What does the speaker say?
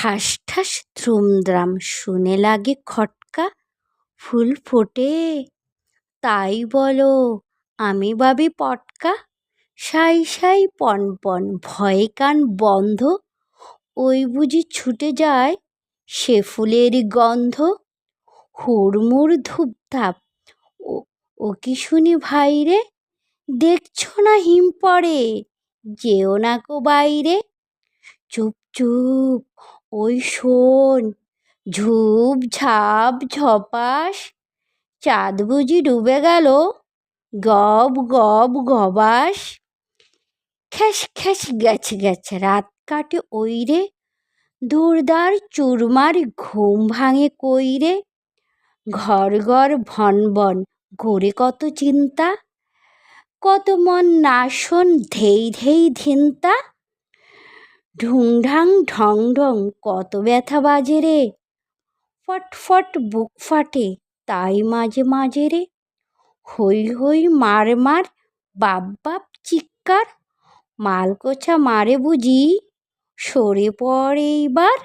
ঠাস ঠাস দ্রুমদ্রাম শুনে লাগে খটকা, ফুল ফোটে। তাই বলো, আমি ভাবি পটকা। সাই সাই পন পন, ভয়ে কান বন্ধ। ওই বুঝি ছুটে যায় সে ফুলেরই গন্ধ। হুড়মুড় ধূপধাপ, ও কি শুনি ভাই রে? দেখছ না হিম পড়ে? যেও না কো বাইরে। চুপ চুপ ওই শোন, ঝুপ, ঝাপ, ঝপাস, চাঁদ বুঝি ডুবে গেল, গব গব, গবাস। খ্যাস খ্যাস গেছে গেছে রাত কাটে ওই রে, দূরদার চুরমার ঘুম ভাঙে কই রে। ঘর ঘর, ভন বন ঘুরে কত চিন্তা, কত মন নাশন, ধেই ধেই ধিনতা। ঢুংঢাং ঢং ঢং কত ব্যথা বাজে রে। ফটফট ফট বুক ফাটে, তাই মাঝে মাঝে রে। হই হই মার মার, বাপ বাপ চিৎকার, মালকোছা মারে বুঝি। সরে পড়ে এইবার